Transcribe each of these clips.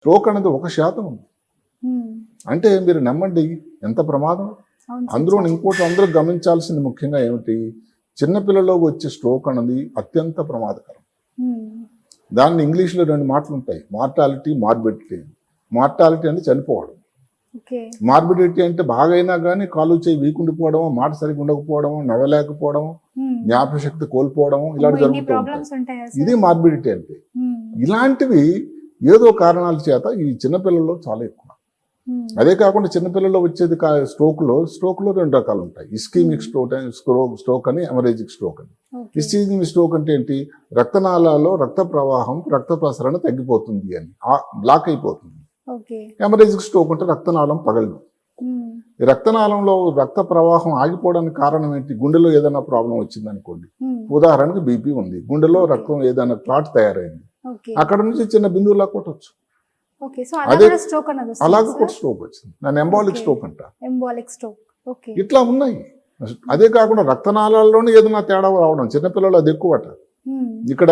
Stroke అనేది ఒక శాతం ఉంది. అంటే మీరు నమ్మండి ఎంత ప్రమాదం? అందులో. ఇంకోటి అందరూ గమనించాల్సింది ముఖ్యంగా ఏమిటి? చిన్నపిల్లలో వచ్చే స్ట్రోక్ అన్నది అత్యంత ప్రమాదకరం. దాన్ని ఇంగ్లీష్లో రెండు మాటలు ఉంటాయి. Mortality morbidity. మార్టాలిటీ అంటే చనిపోవడం. మార్బిడిటీ అంటే బాగైనా కానీ కాలు చేయి వీకుండిపోవడం మాట సరిగ్గా ఉండకపోవడం నవ్వలేకపోవడం. జ్ఞాపశక్తి కోల్పోవడం ఇలాంటి జరుగుతూ ఉంటాయి? ఇది మార్బిడిటీ అంటే. ఇలాంటివి ఏదో కారణాల చేత ఈ చిన్నపిల్లల్లో చాలా ఎక్కువ. ఉమ్, అదే కాకుండా చిన్నపిల్లల్లో వచ్చేది స్ట్రోక్లో స్ట్రోక్లో రెండు రకాలు ఉంటాయి. ఇస్కీమిక్ స్ట్రోక్ స్ట్రోక్ స్ట్రోక్ అని ఎమరేజిక్ స్ట్రోక్ అని. ఇస్కీమిక్ స్ట్రోక్ అంటే ఏంటి? రక్తనాళాల్లో రక్త ప్రవాహం రక్త ప్రసరణ తగ్గిపోతుంది అని. బ్లాక్ అయిపోతుంది. ఎమరేజిక్ స్ట్రోక్ అంటే రక్తనాళం పగలదు. ఈ రక్తనాళంలో రక్త ప్రవాహం ఆగిపోవడానికి కారణం ఏంటి? గుండెలో ఏదైనా ప్రాబ్లం వచ్చింది అనుకోండి ఉమ్, ఉదాహరణకు బీపీ ఉంది. గుండెలో రక్తం ఏదైనా క్లాట్ తయారైంది. అక్కడ నుంచి చిన్న బిందువులా కొట్టచ్చు. అలాగే కూడా స్ట్రోక్ వచ్చింది. దాన్ని ఎంబాలిక్. స్ట్రోక్ అంట. Embolic stroke okay. ఇట్లా ఉన్నాయి. అదే కాకుండా రక్తనాళాల్లోనే ఏదైనా తేడా రావడం చిన్నపిల్లలు అది ఎక్కువట. ఇక్కడ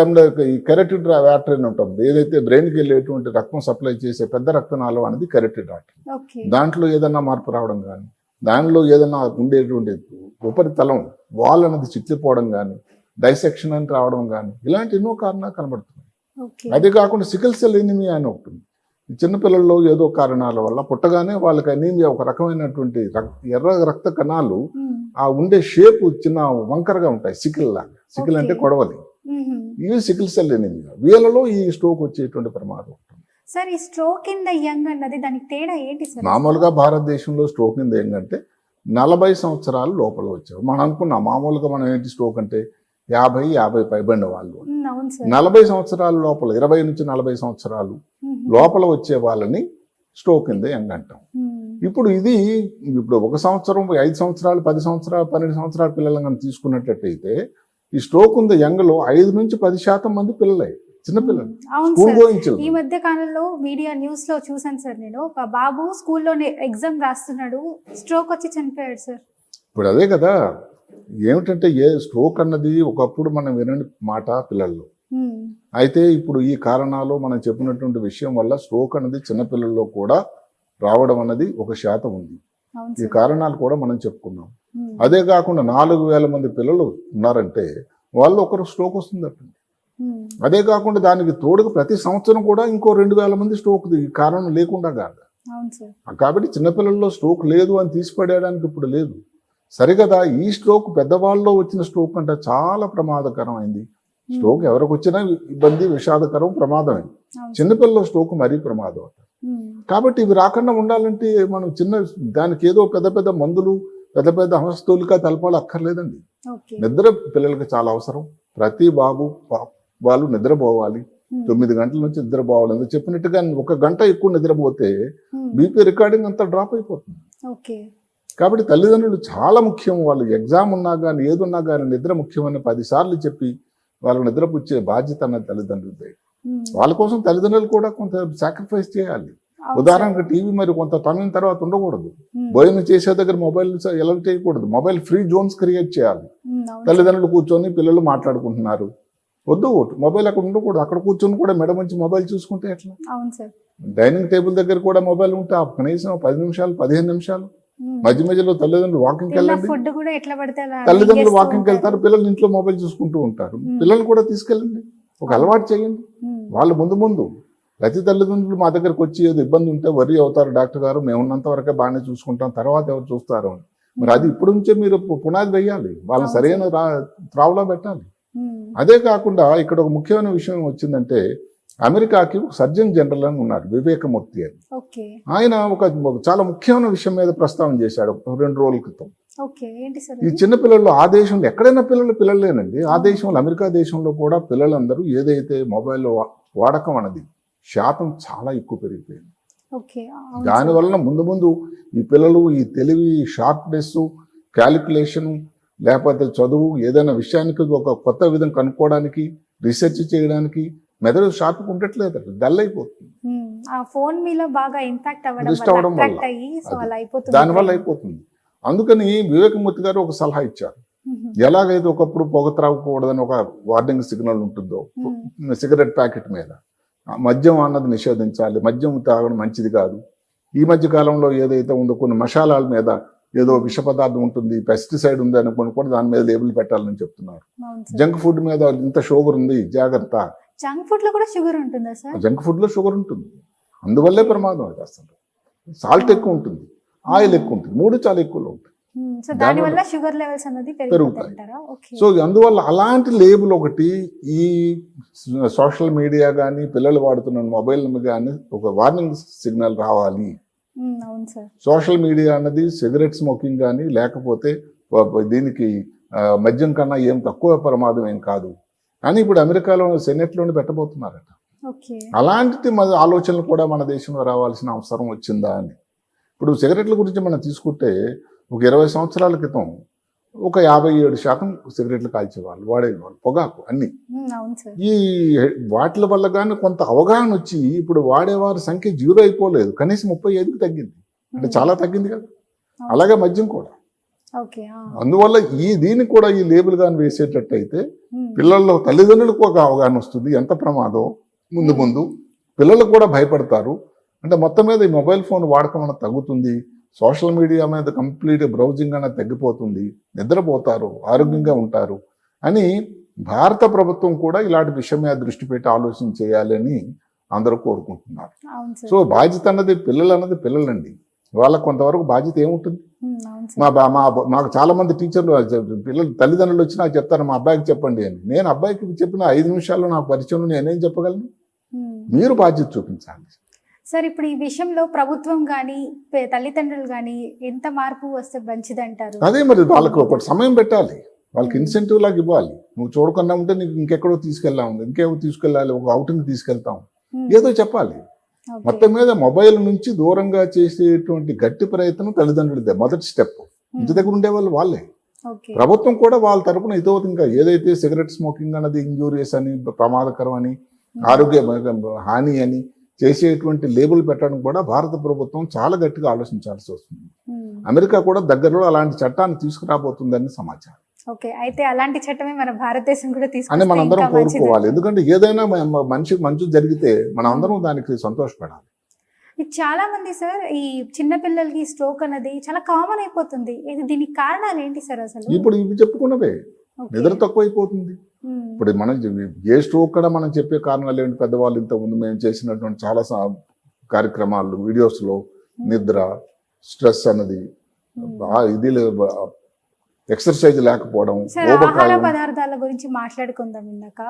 ఈ కెరటిడ్ వ్యాటర్ అని ఉంటుంది. ఏదైతే బ్రెయిన్కి వెళ్ళేటువంటి రక్తం సప్లై చేసే పెద్ద రక్తనాళం అనేది కెరటిడ్ ఓకే. దాంట్లో ఏదైనా మార్పు రావడం కానీ దానిలో ఏదైనా ఉండేటువంటి ఉపరితలం వాల్ అనేది చిట్లిపోవడం కానీ డైసెక్షన్ అని రావడం కానీ ఇలాంటి ఎన్నో కారణాలు కనబడుతున్నాయి. ఓకే అదే కాకుండా సికిల్ సెల్ ఎనిమియా అని ఒకటి చిన్నపిల్లల్లో ఏదో కారణాల వల్ల పుట్టగానే వాళ్ళకి అనీమియా ఒక రకమైనటువంటి రక్- ఎర్ర రక్త కణాలు ఆ ఉండే షేప్ చిన్న వంకరగా ఉంటాయి సికిల్ లాగా సికిల్ అంటే. కొడవలి. ఇవి సికిల్ సెల్ ఎనిమియా. వీళ్ళలో ఈ స్ట్రోక్ వచ్చేటువంటి ప్రమాదం ఉంటుంది సార్ ఈ స్ట్రోక్ ఇన్ ద యంగ్ అన్నది దానికి తేడా ఏంటి సార్? మామూలుగా భారతదేశంలో స్ట్రోక్ కింద ఏంటంటే నలభై సంవత్సరాల లోపల వచ్చారు. మనం అనుకున్నాం మామూలుగా మనం ఏంటి స్ట్రోక్ అంటే యాభై యాభై పైబడిన వాళ్ళు. నలభై సంవత్సరాల లోపల ఇరవై నుంచి నలభై సంవత్సరాలు లోపల వచ్చే వాళ్ళని స్ట్రోక్ కింద యంగ్ అంటాం ఇప్పుడు ఇది ఇప్పుడు ఒక సంవత్సరం ఐదు సంవత్సరాలు పది సంవత్సరాలు పన్నెండు సంవత్సరాల పిల్లలను కనుక తీసుకున్నట్టయితే ఈ స్ట్రోక్ ఉంది యంగ్లో ఐదు నుంచి పది శాతం మంది పిల్లలే చిన్నపిల్లలు స్కూల్ ఈ మధ్య కాలంలో మీడియా న్యూస్లో చూసాను సార్ నేను. ఒక బాబు స్కూల్లోనే ఎగ్జామ్ రాస్తున్నాడు స్ట్రోక్ వచ్చి చనిపోయాడు సార్. ఇప్పుడు అదే కదా ఏమిటంటే ఏ స్ట్రోక్ అన్నది ఒకప్పుడు మనం వినని మాట పిల్లల్లో. అయితే ఇప్పుడు ఈ కారణాలు మనం చెప్పినటువంటి విషయం వల్ల స్ట్రోక్ అనేది చిన్నపిల్లల్లో కూడా రావడం అన్నది ఒక శాతం ఉంది. ఈ కారణాలు కూడా మనం చెప్పుకున్నాం. అదే కాకుండా నాలుగు వేల మంది పిల్లలు ఉన్నారంటే వాళ్ళు ఒకరు స్ట్రోక్ వస్తుందట. ఉమ్, అదే కాకుండా దానికి తోడుగా ప్రతి సంవత్సరం కూడా ఇంకో రెండు వేల మంది స్ట్రోక్ ఈ కారణం లేకుండా కాదు. కాబట్టి చిన్నపిల్లల్లో స్ట్రోక్ లేదు అని తీసిపడేయడానికి ఇప్పుడు లేదు. సరిగదా ఈ స్ట్రోక్ పెద్దవాళ్ళలో వచ్చిన స్ట్రోక్ అంటే చాలా ప్రమాదకరమైంది. స్ట్రోక్ ఎవరికి వచ్చినా ఇబ్బంది విషాదకరం ప్రమాదమే. చిన్నపిల్లల స్ట్రోక్ మరీ ప్రమాదం కాబట్టి ఇవి రాకుండా ఉండాలంటే మనం చిన్న దానికి ఏదో పెద్ద పెద్ద మందులు పెద్ద పెద్ద హస్తూలిక తెలపాలి అక్కర్లేదండి. నిద్ర పిల్లలకి చాలా అవసరం. ప్రతి బాబు వాళ్ళు నిద్రపోవాలి. తొమ్మిది గంటల నుంచి నిద్రపోవాలి ఎందుకు చెప్పినట్టుగా ఒక గంట ఎక్కువ నిద్రపోతే బీపీ రికార్డింగ్ అంతా డ్రాప్ అయిపోతుంది. కాబట్టి తల్లిదండ్రులు చాలా ముఖ్యం. వాళ్ళు ఎగ్జామ్ ఉన్నా కానీ ఏది ఉన్నా కానీ నిద్ర ముఖ్యమని పదిసార్లు చెప్పి వాళ్ళకు నిద్రపుచ్చే బాధ్యత అన్నది తల్లిదండ్రులదే. వాళ్ళ కోసం తల్లిదండ్రులు కూడా కొంత సాక్రిఫైస్ చేయాలి. ఉదాహరణకు టీవీ మరి కొంత టైం తర్వాత ఉండకూడదు. భోజనం చేసే దగ్గర మొబైల్ ఎలా చేయకూడదు. మొబైల్ ఫ్రీ జోన్స్ క్రియేట్ చేయాలి. తల్లిదండ్రులు కూర్చొని పిల్లలు మాట్లాడుకుంటున్నారు. వద్దు మొబైల్ అక్కడ ఉండకూడదు. అక్కడ కూర్చొని కూడా మెడ మంచి మొబైల్ చూసుకుంటే ఎట్లా? డైనింగ్ టేబుల్ దగ్గర కూడా మొబైల్ ఉంటే కనీసం పది నిమిషాలు పదిహేను నిమిషాలు. మధ్య మధ్యలో తల్లిదండ్రులు వాకింగ్కి తిన్న వెళ్ళండి. తల్లిదండ్రులు వాకింగ్కి ఉంటారు. వెళ్తారు పిల్లలు ఇంట్లో మొబైల్ చూసుకుంటూ ఉంటారు. పిల్లలు కూడా తీసుకెళ్ళండి. ఒక అలవాటు చేయండి. వాళ్ళు ముందు ముందు ప్రతి తల్లిదండ్రులు మా దగ్గరకు వచ్చి ఏదో ఇబ్బంది ఉంటే వరి అవుతారు డాక్టర్ గారు మేము ఉన్నంత వరకే బాగానే చూసుకుంటాం తర్వాత ఎవరు చూస్తారు అని. మరి అది ఇప్పుడు నుంచే మీరు పునాది వేయాలి. వాళ్ళని సరైన త్రావులో పెట్టాలి. అదే కాకుండా ఇక్కడ ఒక ముఖ్యమైన విషయం వచ్చిందంటే అమెరికాకి సర్జన్ జనరల్ అని ఉన్నారు వివేకమూర్తి అని. ఆయన ఒక చాలా ముఖ్యమైన విషయం మీద ప్రస్తావన చేశాడు రెండు రోజుల క్రితం. ఈ చిన్న పిల్లలు ఆ దేశంలో ఎక్కడైనా పిల్లలు పిల్లలేనండి ఆ దేశంలో అమెరికా దేశంలో కూడా పిల్లలందరూ ఏదైతే మొబైల్ వాడకం అన్నది శాతం చాలా ఎక్కువ పెరిగిపోయింది. ఓకే అవును దాని సార్. వలన ముందు ముందు ఈ పిల్లలు ఈ తెలివి షార్ప్నెస్ క్యాలిక్యులేషను లేకపోతే చదువు ఏదైనా విషయానికి ఒక కొత్త విధం కనుక్కోవడానికి రీసెర్చ్ చేయడానికి మెదడు షార్ప్ ఉండట్లేదు డల్ అయిపోతుంది. ఆ ఫోన్ మీలో బాగా ఇంపాక్ట్ అవ్వడం Twist వల్ల దానివల్ల అయిపోతుంది అందుకని వివేకమూర్తి గారు ఒక సలహా ఇచ్చారు. ఎలాగైతే ఒకప్పుడు పొగ త్రాగకూడదని ఒక వార్నింగ్ సిగ్నల్ ఉంటుందో సిగరెట్ ప్యాకెట్ మీద మద్యం అన్నది నిషేధించాలి మద్యం తాగడం మంచిది కాదు. ఈ మధ్య కాలంలో ఏదైతే ఉందో కొన్ని మసాలాల మీద ఏదో విష పదార్థం ఉంటుంది పెస్టిసైడ్ ఉంది అనుకుని కూడా దాని మీద లేబుల్ పెట్టాలని చెప్తున్నారు. జంక్ ఫుడ్ మీద ఇంత షుగర్ ఉంది జాగ్రత్త. జంక్ ఫుడ్లో కూడా షుగర్ ఉంటుందా సార్? జంక్ ఫుడ్లో షుగర్ ఉంటుంది. అందువల్లే ప్రమాదం అది అసలు. సాల్ట్ ఎక్కువ ఉంటుంది. ఆయిల్ ఎక్కువ ఉంటుంది. మూడు చాలా ఎక్కువలో ఉంటుంది. దానివల్ల- షుగర్ లెవెల్స్ అనేది పెరుగుతాయి. సో అందువల్ల అలాంటి లేబుల్ ఒకటి ఈ సోషల్ మీడియా కానీ పిల్లలు వాడుతున్న మొబైల్ కానీ ఒక వార్నింగ్ సిగ్నల్ రావాలి. సోషల్ మీడియా అన్నది సిగరెట్ స్మోకింగ్ కానీ లేకపోతే దీనికి మద్యం కన్నా ఏం తక్కువ ప్రమాదం ఏం కాదు. కానీ ఇప్పుడు అమెరికాలో సెనెట్లోనే పెట్టబోతున్నారట. ఓకే. అలాంటి మన ఆలోచనలు కూడా మన దేశంలో రావాల్సిన అవసరం వచ్చిందా అని. ఇప్పుడు సిగరెట్ల గురించి మనం తీసుకుంటే ఒక ఇరవై సంవత్సరాల క్రితం ఒక యాభై ఏడు శాతం సిగరెట్లు కాల్చేవాళ్ళు వాడేవాళ్ళు పొగాకు అన్ని. ఈ వాటిల వల్ల కానీ కొంత అవగాహన వచ్చి ఇప్పుడు వాడేవారి సంఖ్య జీరో అయిపోలేదు. కనీసం ముప్పై ఐదుకి తగ్గింది. అంటే చాలా తగ్గింది కదా. అలాగే మద్యం కూడా. అందువల్ల ఈ దీనికి కూడా ఈ లేబుల్ కానీ వేసేటట్టయితే పిల్లల్లో తల్లిదండ్రులకు ఒక అవగాహన వస్తుంది. ఎంత ప్రమాదం? ముందు ముందు. పిల్లలకు కూడా భయపడతారు. అంటే మొత్తం మీద ఈ మొబైల్ ఫోన్ వాడకం అనేది తగ్గుతుంది. సోషల్ మీడియా మీద కంప్లీట్ బ్రౌజింగ్ అనేది తగ్గిపోతుంది. నిద్రపోతారు ఆరోగ్యంగా ఉంటారు. అని భారత ప్రభుత్వం కూడా ఇలాంటి విషయం మీద దృష్టి పెట్టి ఆలోచన చేయాలని అందరూ కోరుకుంటున్నారు. సో బాధ్యత అన్నది పిల్లలు అన్నది పిల్లలండి. వాళ్ళకు కొంతవరకు బాధ్యత ఏముంటుంది? మా మా మాకు చాలా మంది టీచర్లు పిల్లలు తల్లిదండ్రులు వచ్చి నాకు చెప్తారు మా అబ్బాయికి చెప్పండి అని. నేను అబ్బాయికి చెప్పిన ఐదు నిమిషాల్లో నాకు పరిచయం నేనేం చెప్పగలను. మీరు బాధ్యత చూపించాలి. సార్ ఇప్పుడు ఈ విషయంలో ప్రభుత్వం కానీ తల్లిదండ్రులు కానీ ఎంత మార్పు వస్తే మంచిది అంటారు అదే మరి వాళ్ళకి ఒక సమయం పెట్టాలి. వాళ్ళకి ఇన్సెంటివ్ లాగా ఇవ్వాలి. నువ్వు చూడకుండా ఉంటే నీకు ఇంకెక్కడో తీసుకెళ్ళాము ఇంకేమో తీసుకెళ్ళాలి ఒక అవుటింగ్ తీసుకెళ్తాం. ఏదో చెప్పాలి. మొత్తం మీద మొబైల్ నుంచి దూరంగా చేసేటువంటి గట్టి ప్రయత్నం తల్లిదండ్రులదే మొదటి స్టెప్. ఇంటి దగ్గర ఉండే వాళ్ళు. వాళ్ళే ప్రభుత్వం కూడా వాళ్ళ తరపున ఇదో ఇంకా ఏదైతే సిగరెట్ స్మోకింగ్ అన్నది ఇంజూరియస్ అని ప్రమాదకరం అని ఆరోగ్య హాని అని చేసేటువంటి లేబుల్ పెట్టడం కూడా భారత ప్రభుత్వం చాలా గట్టిగా ఆలోచించాల్సి వస్తుంది. అమెరికా కూడా దగ్గరలో అలాంటి చట్టాన్ని తీసుకురాబోతుందని సమాచారం. ఓకే అయితే అలాంటి చట్టమే మన భారతదేశం కూడా తీసుకుంటే మనందరం కోరుకోవాలి. ఎందుకంటే ఏదైనా మనిషికి మంచి జరిగితే మనం అందరం దానికి సంతోషపడాలి. ఇది చాలా మంది సార్ ఈ చిన్న పిల్లలకి స్ట్రోక్ అన్నది చాలా కామన్ అయిపోతుంది. ఇది దీనికి కారణాలు ఏంటి సార్ అసలు? ఇప్పుడు ఇవి చెప్పుకున్నవే. నిద్ర తక్కువైపోతుంది. ఇప్పుడు మనం ఏ స్ట్రోక్ కూడా మనం చెప్పే కారణాలు ఏంటి? పెద్దవాళ్ళు ఇంతకుముందు మేము చేసినటువంటి చాలా కార్యక్రమాలు వీడియోస్లో నిద్ర స్ట్రెస్ అన్నది. ఇది ఎక్సర్సైజ్ లేకపోవడం ఆహార పదార్థాల గురించి మాట్లాడుకుందాం ఇందాక.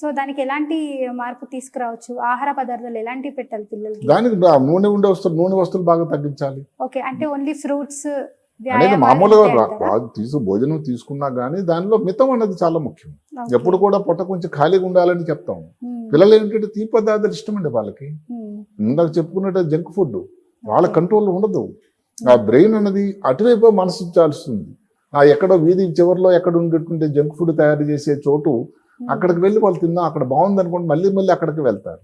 సో దానికి ఎలాంటి మార్పు తీసుకురావచ్చు? ఆహార పదార్థాలు ఎలాంటి పెట్టాలి పిల్లలకి? దానికి నూనె ఉండే వస్తువులు నూనె వస్తువులు బాగా తగ్గించాలి. ఓకే అంటే ఓన్లీ ఫ్రూట్స్ అనేది మామూలుగా తీసు భోజనం తీసుకున్నా కానీ దానిలో మితం అన్నది చాలా ముఖ్యం. ఎప్పుడు కూడా పొట్ట కొంచెం ఖాళీగా ఉండాలని చెప్తాం. పిల్లలు ఏంటంటే తీపి పదార్థాలు ఇష్టమండి వాళ్ళకి. ఇందాక చెప్పుకున్నట్టు జంక్ ఫుడ్ వాళ్ళ కంట్రోల్ ఉండదు. ఆ బ్రెయిన్ అన్నది అటువైపు మనసు చాలుస్తుంది ఆ ఎక్కడో వీధి చివరిలో ఎక్కడ ఉండేటువంటి జంక్ ఫుడ్ తయారు చేసే చోటు అక్కడికి వెళ్ళి వాళ్ళు తిన్నా అక్కడ బాగుంది అనుకోండి మళ్ళీ మళ్ళీ అక్కడికి వెళ్తారు.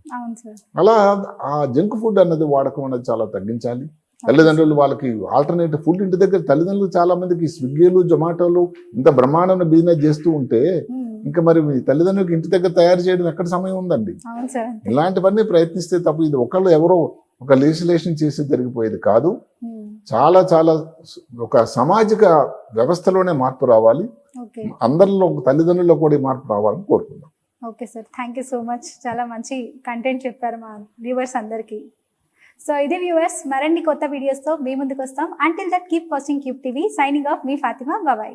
అలా ఆ జంక్ ఫుడ్ అన్నది వాడకం అనేది చాలా తగ్గించాలి. తల్లిదండ్రులు వాళ్ళకి ఆల్టర్నేటివ్ ఫుడ్ ఇంటి దగ్గర తల్లిదండ్రులు చాలా మందికి స్విగ్గీలు జొమాటోలు ఇంత బ్రహ్మాండమైన బిజినెస్ చేస్తూ ఉంటే ఉమ్, ఇంకా మరి మీ తల్లిదండ్రులకి ఇంటి దగ్గర తయారు చేయడం ఎక్కడ సమయం ఉందండి? ఇలాంటివన్నీ ప్రయత్నిస్తే తప్ప ఇది ఒకళ్ళు ఎవరో ఒక లెజిస్లేషన్ చేసి జరిగిపోయేది కాదు. ఉమ్, చాలా చాలా ఒక సామాజిక వ్యవస్థలోనే మార్పు రావాలి. ఓకే. అందరిలో తల్లిదండ్రుల్లో కూడా మార్పు రావాలని కోరుకుందాం. Okay sir. Thank you so much చాలా మంచి కంటెంట్ చెప్పారు మా వ్యూవర్స్ అందరికీ. సో ఇది వ్యూవర్స్ మరిన్ని కొత్త వీడియోస్తో మీ ముందుకు వస్తాం. Until that keep watching cube TV signing off మీ ఫాతిమా. బాబాయ్